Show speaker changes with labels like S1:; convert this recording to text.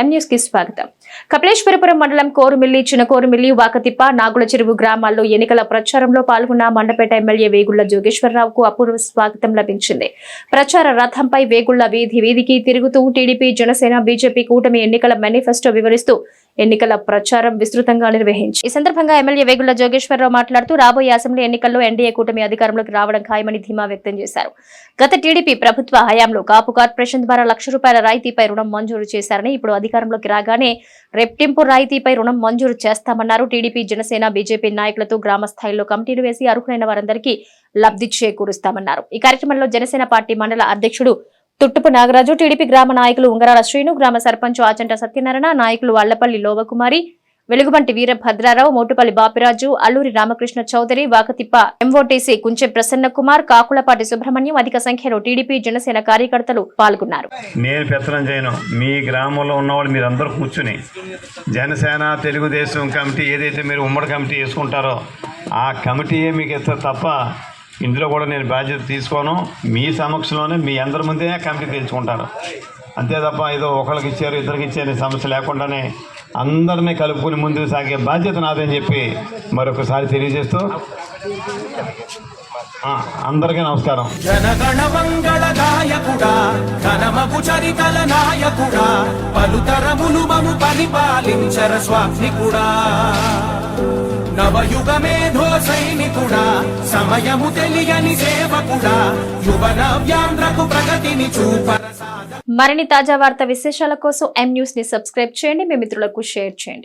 S1: ఎం కి స్వాగతం. కపిలేశ్వరపురం మండలం కోరుమిల్లి చిన్నకోరుమిల్లి వాకతిప్ప నాగుల చెరువు గ్రామాల్లో ఎన్నికల ప్రచారంలో పాల్గొన్న మండపేట ఎమ్మెల్యే వేగుళ్ళ జోగేశ్వరరావుకు అపూర్వ స్వాగతం లభించింది. ప్రచార రథంపై వేగుళ్ళ వీధి వీధికి తిరుగుతూ టీడీపీ జనసేన బీజేపీ కూటమి ఎన్నికల మేనిఫెస్టో వివరిస్తూ ఎన్నికల ప్రచారం విస్తృతంగా నిర్వహించి ఈ సందర్భంగా ఎమ్మెల్యే వేగుళ్ళ జోగేశ్వరరావు మాట్లాడుతూ రాబోయే అసెంబ్లీ ఎన్నికల్లో ఎన్డీఏ కూటమి అధికారంలోకి రావడం ఖాయమని ధీమా వ్యక్తం చేశారు. గత టీడీపీ ప్రభుత్వ హయాంలో కాపు కార్పొరేషన్ ద్వారా లక్ష రూపాయల రాయితీపై రుణం మంజూరు చేశారని ఇప్పుడు అధికారంలోకి రాగానే రెప్టింపు రాయితీపై రుణం మంజూరు చేస్తామన్నారు. టీడీపీ జనసేన బీజేపీ నాయకులతో గ్రామ స్థాయిలో కమిటీలు వేసి అర్హులైన వారందరికీ లబ్ధి చేకూరుస్తామన్నారు. ఈ కార్యక్రమంలో జనసేన పార్టీ మండల అధ్యక్షుడు తుట్టుపు నాగరాజు టీడీపీ గ్రామ నాయకులు ఉంగరాల శ్రీను గ్రామ సర్పంచ్ ఆచంట సత్యనారాయణ నాయకులు వాళ్ళపల్లి లోవకుమారి వెలుగుబంటి వీరభద్రారావు మోటుపల్లి బాపిరాజు అల్లూరి రామకృష్ణ చౌదరి వాకతిప్ప ఎంఓటీసీ కుంచె ప్రసన్న కుమార్ కాకులపాటి సుబ్రహ్మణ్యం అధిక సంఖ్యలో టీడీపీ జనసేన కార్యకర్తలు పాల్గొన్నారు.
S2: నేను పెత్తనం చేయను. మీ గ్రామంలో ఉన్నవాళ్ళు మీరందరూ కూర్చుని జనసేన తెలుగుదేశం కమిటీ ఏదైతే మీరు ఉమ్మడి కమిటీ వేసుకుంటారో ఆ కమిటీయే మీకు ఇస్తారు తప్ప ఇందులో కూడా నేను బాధ్యత తీసుకోను. మీ సమక్షంలోనే మీ అందరి ముందే కమిటీ తెలుసుకుంటాను అంతే తప్ప ఏదో ఒకరికి ఇచ్చారు ఇద్దరికి ఇచ్చారు సమస్య లేకుండానే అందరినీ కలుపుకుని ముందుకు సాగే బాధ్యత నాదని చెప్పి మరొకసారి తెలియజేస్తూ అందరికీ నమస్కారం.
S3: జనగణ మంగళ గాయకుడా ఘనమగు చరితల నాయకుడా పలుతరములు మము పరిపాలించర స్వామి కూడా నవయుగమే సమయము తెలియని సేవకుడా యువన వ్యాంధ్రకు ప్రగతిని చూపర
S1: మరిన్ని తాజా వార్త విశేషాల కోసం ఎం న్యూస్ని సబ్స్క్రైబ్ చేయండి. మీ మిత్రులకు షేర్ చేయండి.